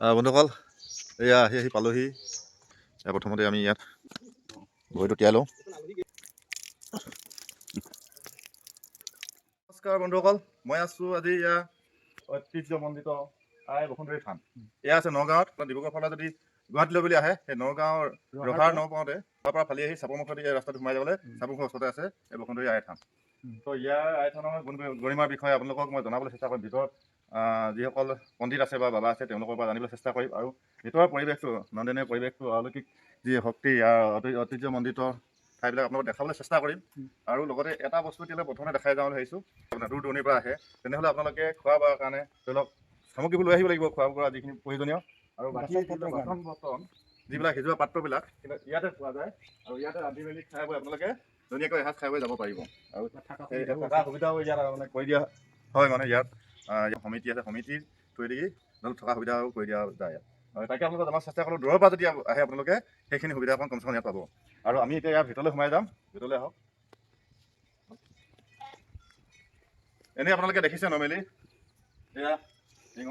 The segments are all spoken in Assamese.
আহ, বন্ধুসকল এয়া আহি আহি পালোহি। প্ৰথমতে আমি ইয়াত ভৰিটো তিয়াই লওঁ। নমস্কাৰ বন্ধুসকল মই আছোঁ আজি এয়া ঐতিহ্যমণ্ডিত আই বসুন্ধৰী থান। এয়া আছে নগাঁৱত ডিব্ৰুগড় ফালে যদি গুৱাহাটীলৈ বুলি আহে সেই নগাঁৱৰ ৰহাৰ ন পাওঁতে তাৰ পৰা ফালি আহি চাপৰমুখেদি এই ৰাস্তাটো সোমাই যাবলৈ চাপৰমুখৰ ওচৰতে আছে এই বসুন্ধৰী আই থান। তো ইয়াৰ আই থানৰ গৰিমাৰ বিষয়ে আপোনালোকক মই জনাবলৈ চেষ্টা কৰিম। ভিতৰত যিসকল পণ্ডিত আছে বা বাবা আছে তেওঁলোকৰ পৰা জানিবলৈ চেষ্টা কৰিম আৰু ভিতৰৰ পৰিৱেশটো নন্দিনীৰ পৰিৱেশটো অলৌকিক যি শক্তি ঐতিহ্যমণ্ডিত ঠাইবিলাক আপোনালোকক দেখাবলৈ চেষ্টা কৰিম। আৰু লগতে এটা বস্তু এতিয়ালৈ প্ৰথমে দেখাই যাওঁ বুলি ভাবিছোঁ আপোনাৰ দূৰ দূৰণিৰ পৰা আহে তেনেহ'লে আপোনালোকে খোৱা বোৱাৰ কাৰণে ধৰি লওক সামগ্ৰীবোৰ লৈ আহিব লাগিব খোৱা বোৱা যিখিনি প্ৰয়োজনীয়। আৰু বাকী বাচন বৰ্তন যিবিলাক সিজোৱা পাত্ৰবিলাক ইয়াতে পোৱা যায় আৰু ইয়াতে ৰান্ধি মেলি খাই বৈ আপোনালোকে ধুনীয়াকৈ এসাঁজ খাই বৈ যাব পাৰিব। আৰু থকা সুবিধাও ইয়াত মানে কৰি দিয়া হয় মানে ইয়াত। সমিতি আছে সমিতিৰ থ্ৰুৱেদি ধৰক থকা সুবিধাও কৰি দিয়া যায়। ইয়াত তাকে আপোনালোকে জনাৰ চেষ্টা কৰোঁ দূৰৰ পৰা যদি আহে আপোনালোকে সেইখিনি সুবিধা অকণ কমচে কম ইয়াত পাব। আৰু আমি এতিয়া ইয়াৰ ভিতৰলৈ সোমাই যাম ভিতৰলৈ আহক। এনেই আপোনালোকে দেখিছে নৰ্মেলি এয়া সিংহ।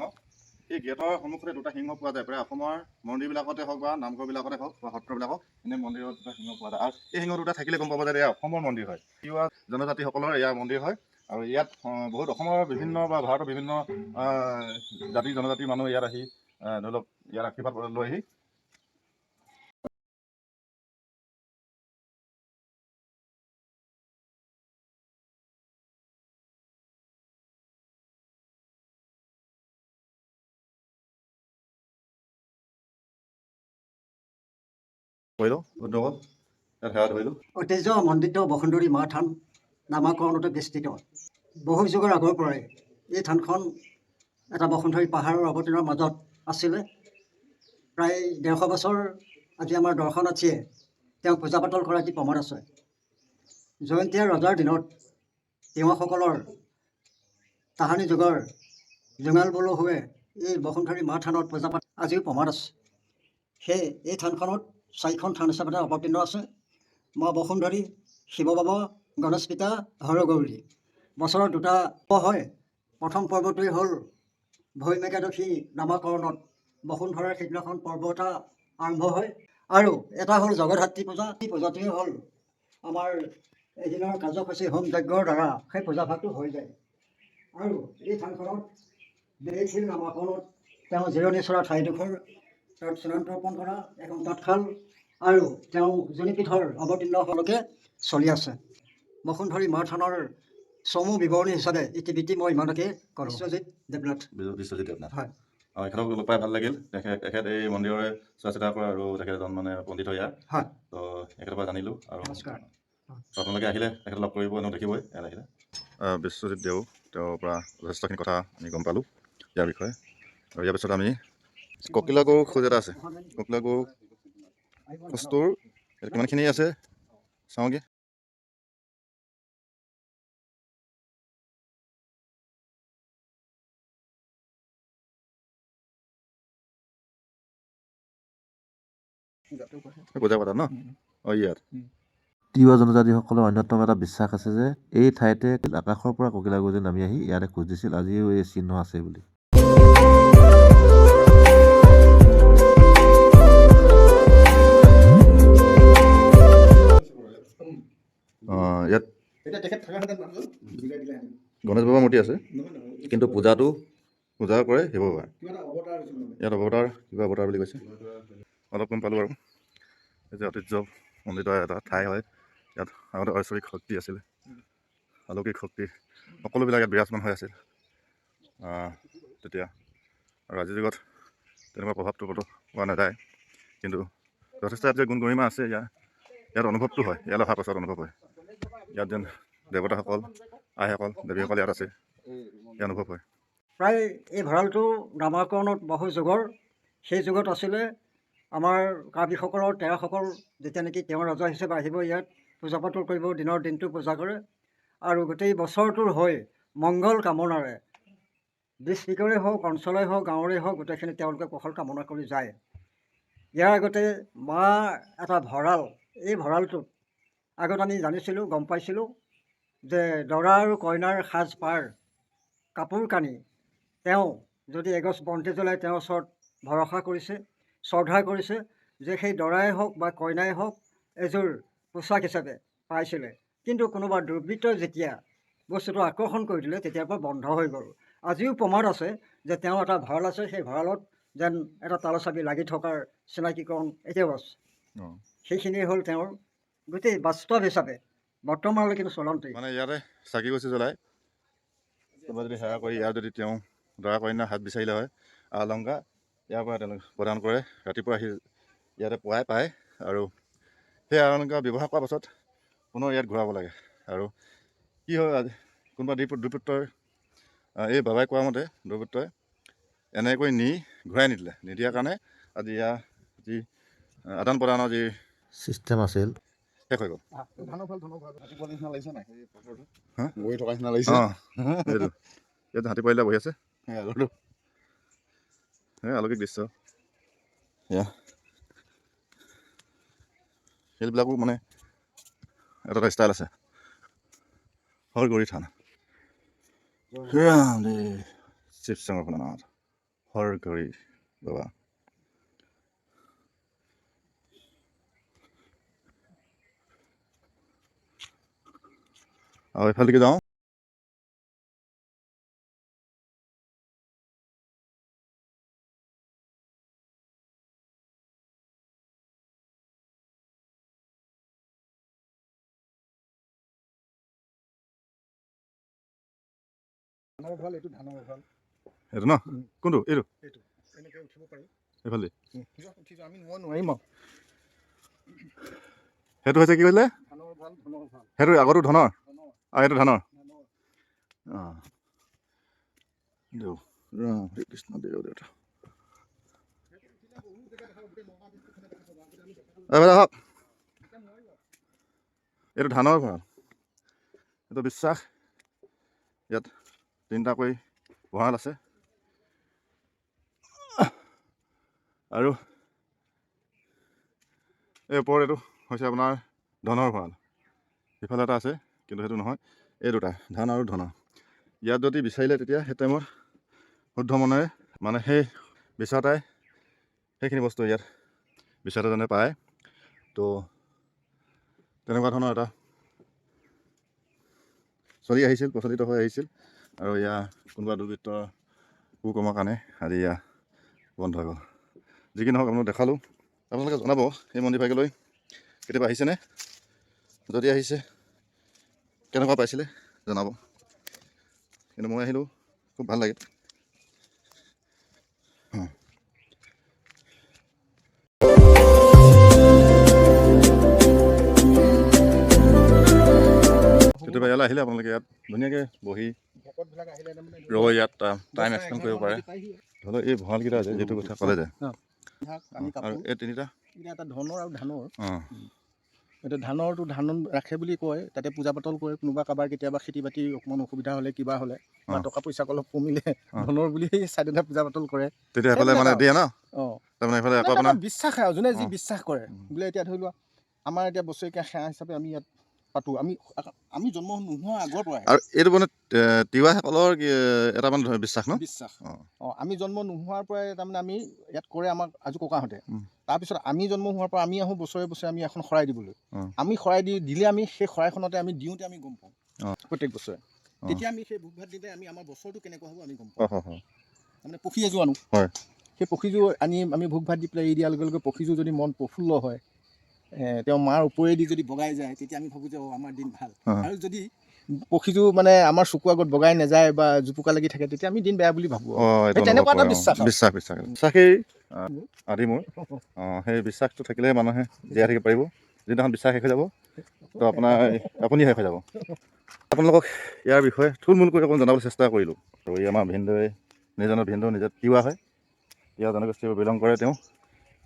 এই গেটৰ সন্মুখতে দুটা সিংহ পোৱা যায় প্ৰায় অসমৰ মন্দিৰবিলাকতে হওক বা নামঘৰবিলাকতে হওক বা সত্ৰবিলাকক এনে মন্দিৰত দুটা সিংহ পোৱা যায়। আৰু এই সিংহ দুটা থাকিলে গম পাব যে এয়া অসমৰ মন্দিৰ হয়। তিৱা জনজাতিসকলৰ এয়া মন্দিৰ হয়। আৰু ইয়াত বহুত অসমৰ বিভিন্ন বা ভাৰতৰ বিভিন্ন জাতি জনজাতিৰ মানুহ ইয়াত আহি ধৰি লওক ইয়াত আশীৰ্বাদ লৈ আহি কৰিলোঁ বন্ধুসকল ইয়াত সেৱা ধৰিলোঁ। ঐতিহ্যমণ্ডিত বসুন্ধৰী মা থান নামাকৰণতে বিস্তৃত বহু যুগৰ আগৰ পৰাই এই থানখন এটা বসুন্ধৰী পাহাৰৰ অৱতীৰ্ণৰ মাজত আছিলে। প্ৰায় ডেৰশ বছৰ আজি আমাৰ দৰ্শনাৰ্থীয়ে তেওঁক পূজা পাতল কৰা এটি প্ৰমাণ আছে। জয়ন্তীয়া ৰজাৰ দিনত তিৱাসকলৰ তাহানি যুগৰ জোঙাল বলহুৱে এই বসুন্ধৰী মা থানত পূজা পাত আজিও প্ৰমাণ আছে। সেয়ে এই থানখনত চাৰিখন থান হিচাপে অৱতীৰ্ণ আছে। মা বসুন্ধৰী শিৱ বাবা গণেশ পিতা হৰগৌৰী বছৰত দুটা পৰ্ব হয়। প্ৰথম পৰ্বটোৱেই হ'ল ভৈম একাদশী নামাকৰণত। বসুন্ধৰাৰ সিদিনাখন পৰ্ব এটা আৰম্ভ হয়। আৰু এটা হ'ল জগধাত্ৰী পূজা। এই পূজাটোৱে হ'ল আমাৰ এদিনৰ কাৰ্যসূচী হোম যজ্ঞৰ দ্বাৰা সেই পূজাভাগটো হৈ যায়। আৰু এই থানখনত বিদেশীৰ নামাকৰণত তেওঁ জিৰণি চৰা ঠাইডোখৰ তাত চূড়ান্ত কৰা এখন তাঁতশাল আৰু তেওঁ যোনীপীঠৰ অৱতীৰ্ণ হোৱালৈকে চলি আছে। বসুন্ধৰী মা থানৰ চমু বিৱৰণী হিচাপে ইতিবৃত্তি মই ইমানকে কৰোঁ বিশ্বজিৎ দেৱনাথ। বিজু- বিশ্বজিৎ দেৱনাথ। হয়। অঁ এখেতক লগ পাই ভাল লাগিল। তেখেত তেখেত এই মন্দিৰৰে চোৱা চিতা কৰে আৰু তেখেত এজন মানে পণ্ডিত হয় ইয়াৰ হয়। তো এখেতৰ পৰা জানিলোঁ আৰু নমস্কাৰ। আপোনালোকে আহিলে তেখেতক লগ কৰিব এনেও দেখিবই ইয়াত আহিলে। বিশ্বজিৎ দেও তেওঁৰ পৰা যথেষ্টখিনি কথা আমি গম পালোঁ ইয়াৰ বিষয়ে। আৰু ইয়াৰ পিছত আমি ককিলা গৰু খোজ এটা আছে। ককিলা গৰু খোজটোৰ কিমানখিনি আছে? চাওঁগৈ। পূজা পাতা ন? অঁ ইয়াত। তিৱা জনজাতিসকলৰ অন্যতম এটা বিশ্বাস আছে যে এই ঠাইতে আকাশৰ পৰা ককিলাগুজি নামি আহি ইয়াতে খোজ দিছিল আজিও এই চিহ্ন আছে বুলি। ইয়াত। গণেশ বাবা মূৰ্তি আছে নহয় নহয় কিন্তু পূজাটো পূজা কৰে শিৱ বাবাৰ ইয়াত অৱতাৰ কিবা অৱতাৰ বুলি কৈছে। অলপ গম পালোঁ আৰু যে ঐতিহ্য মণ্ডিত এটা ঠাই হয় ইয়াত আগতে ঐশ্বৰিক শক্তি আছিলে অলৌকিক শক্তি সকলোবিলাক ইয়াত বিৰাজমান হৈ আছিল। তেতিয়া আৰু আজিৰ যুগত তেনেকুৱা প্ৰভাৱটো ক'তো পোৱা নাযায় কিন্তু যথেষ্ট ইয়াত যে গুণ গৰিমা আছে ইয়াৰ ইয়াত অনুভৱটো হয় ইয়ালৈ অহাৰ পাছত অনুভৱ হয়। ইয়াত যেন দেৱতাসকল আইসকল দেৱীসকল ইয়াত আছে ইয়াৰ অনুভৱ হয়। প্ৰায় এই ভঁৰালটো নামাকৰণত বহু যুগৰ সেই যুগত আছিলে আমাৰ কাৰ্বিসকলৰ তেৰাসকল যেতিয়া নেকি তেওঁ ৰজা হিচাপে আহিব ইয়াত পূজা পাতল কৰিব দিনৰ দিনটো পূজা কৰে। আৰু গোটেই বছৰটোৰ হৈ মংগল কামনাৰে ডিষ্ট্ৰিক্টৰে হওক অঞ্চলৰে হওক গাঁৱৰে হওক গোটেইখিনি তেওঁলোকে কুশল কামনা কৰি যায়। ইয়াৰ আগতে মা এটা ভঁৰাল এই ভঁৰালটোত আগত আমি জানিছিলোঁ গম পাইছিলোঁ যে দৰা আৰু কইনাৰ সাজ পাৰ কাপোৰ কানি তেওঁ যদি এগছ বন্তি জ্বলাই তেওঁৰ ওচৰত ভৰসা কৰিছে শ্ৰদ্ধা কৰিছে যে সেই দৰাই হওক বা কইনাই হওক এযোৰ পোচাক হিচাপে পাইছিলে। কিন্তু কোনোবা দুৰ্বৃত্তই যেতিয়া বস্তুটো আকৰ্ষণ কৰি দিলে তেতিয়াৰ পৰা বন্ধ হৈ গ'ল। আজিও প্ৰমাণ আছে যে তেওঁ এটা ভঁৰাল আছে সেই ভঁৰালত যেন এটা তালা চাবি লাগি থকাৰ চিনাকিকৰণ এতিয়াও আছে। সেইখিনিয়ে হ'ল তেওঁৰ গোটেই বাস্তৱ হিচাপে। বৰ্তমানলৈ কিন্তু চলন্তেই। মানে ইয়াতে চাকি গছি জ্বলাই। কোনোবা যদি সেৱা কৰি ইয়াত যদি তেওঁ দৰা কইনা হাত বিচাৰিলে হয় আ অলংকাৰ ইয়াৰ পৰা তেওঁলোকে প্ৰদান কৰে ৰাতিপুৱা আহি ইয়াতে পুৱাই পায় আৰু সেই আ অলংকাৰ ব্যৱহাৰ কৰাৰ পাছত পুনৰ ইয়াত ঘূৰাব লাগে। আৰু কি হয় আজি কোনোবা দ্বীপ এই বাবাই কোৱা মতে দুৰ্বৃত্তই এনেকৈ নি ঘূৰাই নিদিলে। নিদিয়াৰ কাৰণে আজি ইয়াৰ যি আদান প্ৰদানৰ যি ছিষ্টেম আছিল। শেষ হৈ গ'ল। ধানৰ ফাল ৰাতিপুৱা নিচিনা লাগিছে নাই এই পথৰটো হা? গৈ থকা নিচিনা লাগিছে অঁ এইটো ইয়াত হাতী পাৰিলে বহি আছে সেই আগৰটো এই অলৌকিক দৃশ্য এয়া শিলবিলাকো মানে এটা এটা ষ্টাইল আছে হৰগৰি থান ৰামদেৱ শিৱসাগৰ ভোলানাথ হৰগৰি বাবা আৰু এইফালেদি যাওঁ ধানৰ ভালো এইটো ধানৰ ভালো এইটো ন? কোনটো? এইটো? এইটো এনেকৈ উঠিব পাৰি। এইফালে। যোৱা, আমি মই নোৱাৰিম আৰু। সেইটো হৈছে কি কৈছিলে? সেইটো আগৰটো ধনৰ? আৰু এইটো ধানৰ? অঁ। দেউ ৰাম কৃষ্ণ দেউ দেউতা। আহক। এইটো ধানৰ ভঁৰাল এইটো বিশ্বাস। ইয়াত তিনিটাকৈ ভঁৰাল আছে আৰু এই ওপৰত এইটো হৈছে আপোনাৰ ধনৰ ভঁৰাল সিফালে এটা আছে কিন্তু সেইটো নহয় এই দুটা ধান আৰু ধনৰ ইয়াত যদি বিচাৰিলে তেতিয়া সেই টাইমত শুদ্ধ মনেৰে মানে সেই বিচৰাটাই সেইখিনি বস্তু ইয়াত বিচৰাজনে পায় তো তেনেকুৱা ধৰণৰ এটা চলি আহিছিল প্ৰচলিত হৈ আহিছিল আৰু ইয়াৰ কোনোবা দুৰ্বৃত্তৰ কুকৰ্মৰ কাৰণে আজি ইয়াৰ বন্ধ হৈ গ'ল। যি কি নহওক আপোনালোক দেখালোঁ। আপোনালোকে জনাব এই মন্দিৰভাগলৈ কেতিয়াবা আহিছেনে? যদি আহিছে কেনেকুৱা পাইছিলে জনাব। কিন্তু মই আহিলোঁ খুব ভাল লাগে। কেতিয়াবা ইয়ালৈ আহিলে আপোনালোকে ইয়াত ধুনীয়াকৈ বহি ৰ'ব ইয়াত টাইম এক্সপেণ্ড কৰিব পাৰে। ধৰি লওক এই ভঁৰালকেইটা যে যিটো কথা ক'লে যে। আৰু এই তিনিটা? এটা ধনৰ আৰু ধানৰ। এতিয়া ধানৰটো ধান ৰাখে বুলি কয় তাতে পূজা পাতল কৰে কোনোবা কাৰোবাৰ কেতিয়াবা খেতি বাতি অকণমান অসুবিধা হ'লে কিবা হ'লে বা। টকা পইচা অলপ কমিলে। ধনৰ বুলি সেই চাইডতে পূজা পাতল কৰে। তেতিয়া এইফালে মানে সেইবিলাক দিয়ে ন? অঁ। তাৰমানে এইফালে আকৌ মানে আপোনাৰ আমাৰ বিশ্বাস আৰু যোনে যি। বিশ্বাস কৰে। বোলে এতিয়া ধৰি লোৱা আমাৰ এতিয়া বছৰেকীয়া সেৱা হিচাপে আমি ইয়াত পাতোঁ। আমি আমি জন্ম নোহোৱা আগৰ পৰাই। আৰু এইটো মানে তিৱাসকলৰ এটা মানে বিশ্বাস ন? বিশ্বাস। অঁ। আমি জন্ম নোহোৱাৰ পৰাই তাৰমানে আমি ইয়াত কৰে আমাক আজু ককাহঁতে। তাৰপিছত আমি জন্ম হোৱাৰ পৰা আমি আহোঁ বছৰে বছৰে আমি এখন শৰাই দিবলৈ। আমি শৰাই দি দিলে আমি সেই শৰাইখনতে আমি দিওঁতে আমি গম পাওঁ। প্ৰত্যেক বছৰে। তেতিয়া আমি সেই ভোগ ভাত দিলে আমি আমাৰ বছৰটো কেনেকুৱা হ'ব আমি গম পাওঁ। তাৰমানে পক্ষী এযোৰ আনো। হয়। সেই পক্ষীযোৰ আনি আমি ভোগ ভাত দি পেলাই এৰি দিয়াৰ লগে লগে পক্ষীযোৰ যদি মন প্ৰফুল্ল হয় তেওঁ মাৰ ওপৰেদি যদি বগাই যায় তেতিয়া আমি ভাবোঁ যে অঁ আমাৰ দিন ভাল। আৰু যদি পক্ষীযোৰ মানে আমাৰ চকুৰ আগত বগাই নাযায় বা জোপোকা লাগি থাকে তেতিয়া আমি দিন বেয়া বুলি ভাবোঁ তেনেকুৱা এটা বিশ্বাস। বিশ্বাস বিশ্বাস। বিশ্বাসেই আদি মোৰ। অঁ সেই বিশ্বাসটো থাকিলে মানুহে জীয়াই থাকিব পাৰিব। যিদিনাখন বিশ্বাস শেষ হৈ যাব তো আপোনাৰ আপুনি শেষ হৈ যাব। আপোনালোকক ইয়াৰ বিষয়ে থুলমূল কৰি অকণ জনাবলৈ চেষ্টা কৰিলোঁ। আৰু এই আমাৰ ভিনদৈ নিজনৰ ভিনদৌ নিজে তিৱা হয়। ইয়াৰ জনগোষ্ঠীৰ বিলং কৰে তেওঁ।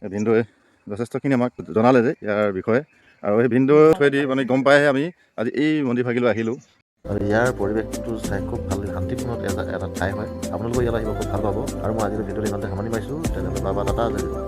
এই ভিনদৌৱে যথেষ্টখিনি আমাক জনালে যে ইয়াৰ বিষয়ে। আৰু সেই ভিনদেউৰ থ্ৰুৱেদি মানে গম পাইহে আমি আজি এই মন্দিৰভাগিলৈ আহিলোঁ। আৰু ইয়াৰ পৰিৱেশটো চাই খুব ভালো, শান্তিপূৰ্ণ এটা ঠাই হয়। আপোনালোকে ইয়াত আহিব, খুব ভালো পাব। আৰু মই আজিলৈ ভিডিঅ'টো ইমানতে সামৰণি পাইছোঁ তেনেহ'লে বাবা টাটা।